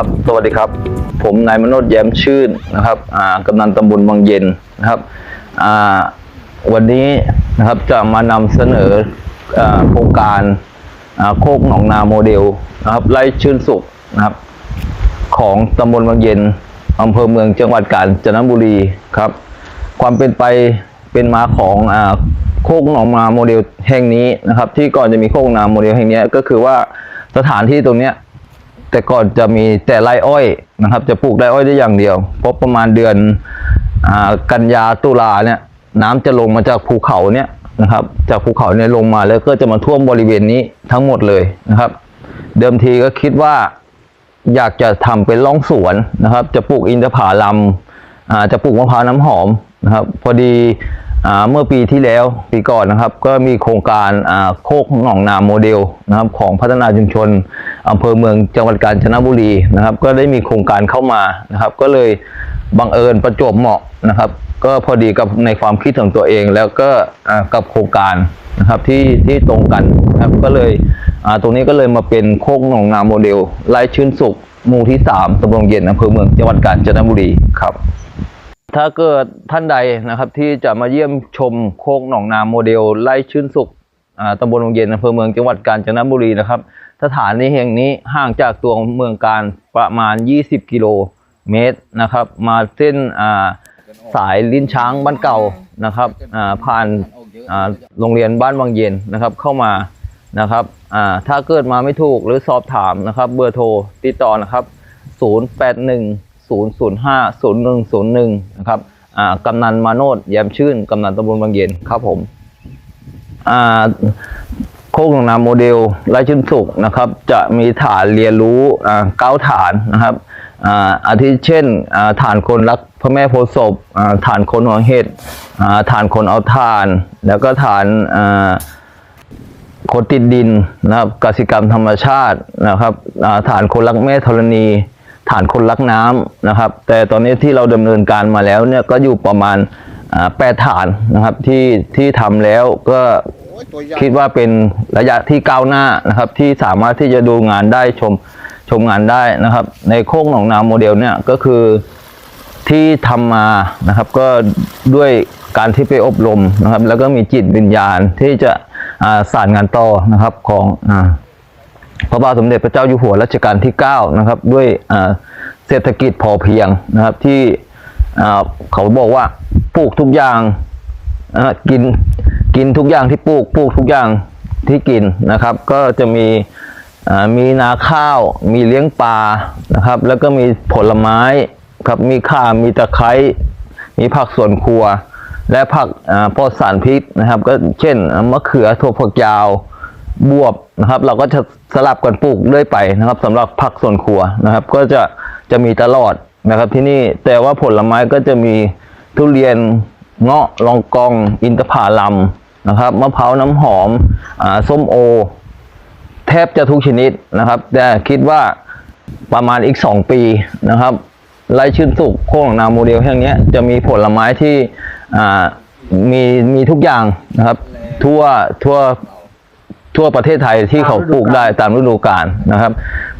ครับสวัสดีครับ ผมนายมโนดแย้มชื่นนะครับอ่ากำนันตำบลบางเย็นนะครับอ่าวันนี้นะครับจะมานำเสนออาโครงการอ่าโคกหนองนาโมเดลนะครับไร่ชื่นสุขนะครับ ของตำบลบางเย็นอำเภอเมืองจังหวัดกาญจนบุรีครับ ความเป็นไปเป็นมาของอ่าโคกหนองนาโมเดลแห่งนี้นะครับ ที่ก่อนจะมีโคกหนองนาโมเดลแห่งนี้ก็คือว่าสถานที่ตรงเนี้ย แต่ก่อนจะมีแต่ไรอ้อยนะครับ จะปลูกไรอ้อยได้อย่างเดียวเพราะประมาณเดือนอกันยาตุลาเนี่ยน้ำจะลงมาจากภูเขาเนี่ยนะครับ จากภูเขาเนี่ยลงมาแล้วก็จะมาท่วมบริเวณนี้ทั้งหมดเลยนะครับ เดิมทีก็คิดว่าอยากจะทำเป็นร่องสวนนะครับ จะปลูกอินทผลัมจะปลูกมะพร้าวน้ำหอมนะครับ พอดี เมื่อปีที่แล้วปีก่อนนะครับ ก็มีโครงการโคกหนองนาโมเดลนะครับของพัฒนาชุมชนอำเภอเมืองจังหวัดกาญจนบุรีนะครับ ก็ได้มีโครงการเข้ามานะครับ ก็เลยบังเอิญประจวบเหมาะนะครับ ก็พอดีกับในความคิดของตัวเองแล้วก็กับโครงการนะครับที่ที่ตรงกันนะครับก็เลยตรงนี้ก็เลยมาเป็นโคกหนองนาโมเดลไร่ชื่นสุขหมู่ที่ 3ตำบลเย็นอำเภอเมืองจังหวัดกาญจนบุรีครับ ถ้าเกิดท่านใดนะครับที่จะมาเยี่ยมชมโคกหนองนาโมเดลไร่ชื่นสุขตำบลวงเย็นอำเภอเมืองจังหวัดกาญจนบุรีนะครับ สถานที่แห่งนี้ห่างจากตัวเมืองการประมาณ 20 กิโลเมตรนะครับ มาเส้นสายลิ้นช้างบ้านเก่านะครับผ่านโรงเรียนบ้านวังเย็นนะครับเข้ามานะครับถ้าเกิดมาไม่ถูกหรือสอบถามนะครับ เบอร์โทรติดต่อนะครับ 081 005 0101 นะครับอ่ากำนันมาโนดแย้มชื่น กำนันตำบลบางเย็นครับผมอ่าโคกหนองนาโมเดลไร่ชื่นสุขนะครับ จะมีฐานเรียนรู้อ่าเก้าฐานนะครับอ่าอาทิเช่นอ่าฐานคนรักพระแม่โพธิ์ศพอ่าฐานคนหัวเห็ดอ่าฐานคนเอาทาน แล้วก็ฐานอ่าคนติดดินนะครับกสิกรรมธรรมชาตินะครับฐานคนรักแม่ธรณี ฐานคนรักน้ำนะครับ แต่ตอนนี้ที่เราดำเนินการมาแล้วเนี่ยก็อยู่ประมาณแปดฐานนะครับที่ที่ทำแล้วก็คิดว่าเป็นระยะที่ก้าวหน้านะครับ ที่สามารถที่จะดูงานได้ชมชมงานได้นะครับ ในโค้งหนองนาโมเดลเนี่ยก็คือที่ทำมานะครับ ก็ด้วยการที่ไปอบรมนะครับ แล้วก็มีจิตวิญญาณที่จะสานงานต่อนะครับของอา พระบาทสมเด็จพระเจ้าอยู่หัวรัชกาลที่ 9 นะครับ ด้วยเศรษฐกิจพอเพียงนะครับที่เขาบอกว่าปลูกทุกอย่างกินกินทุกอย่างที่ปลูกปลูกทุกอย่างที่กินนะครับ ก็จะมีมีนาข้าว มีเลี้ยงปลานะครับ แล้วก็มีผลไม้ครับมีข่ามีตะไคร้มีผักสวนครัว และผักปลอดสารพิษนะครับ ก็เช่นมะเขือถั่วฝักยาว บวบนะครับ เราก็จะสลับกันปลูกเรื่อยไปนะครับสำหรับผักสวนครัวนะครับ ก็จะจะมีตลอดนะครับ ที่นี่แต่ว่าผลไม้ก็จะมีทุเรียนเงาะลองกอง อินทผลัมนะครับมะพร้าวน้ำหอมอ่าส้มโอ แทบจะทุกชนิดนะครับ แต่คิดว่าประมาณอีก 2 ปีนะครับไร่ชื่นสุขโค้งนาโมเดลแห่งนี้จะมีผลไม้ที่มีมีทุกอย่างนะครับ ทั่วทั่ว ทั่วประเทศไทยที่เขาปลูกได้ตามฤดูกาลนะครับ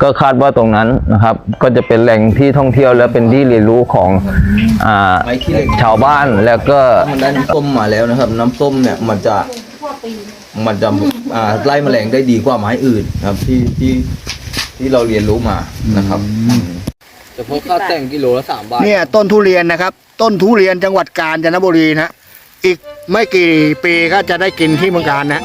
ก็คาดว่าตรงนั้นนะครับ ก็จะเป็นแหล่งที่ท่องเที่ยวและเป็นที่เรียนรู้ของอ่าชาวบ้านแล้วก็มันได้น้ำส้มมาแล้วนะครับ น้ำส้มเนี่ยมันจะมันจะอ่าไล่แมลงได้ดีกว่าไม้อื่นนะครับที่ที่ที่เราเรียนรู้มานะครับแต่พอค่าแต่งกิโลละสามบาทเนี่ยต้นทุเรียนนะครับ ต้นทุเรียนจังหวัดกาญจนบุรีนะอีกไม่กี่ปีก็จะได้กินที่เมืองการนะ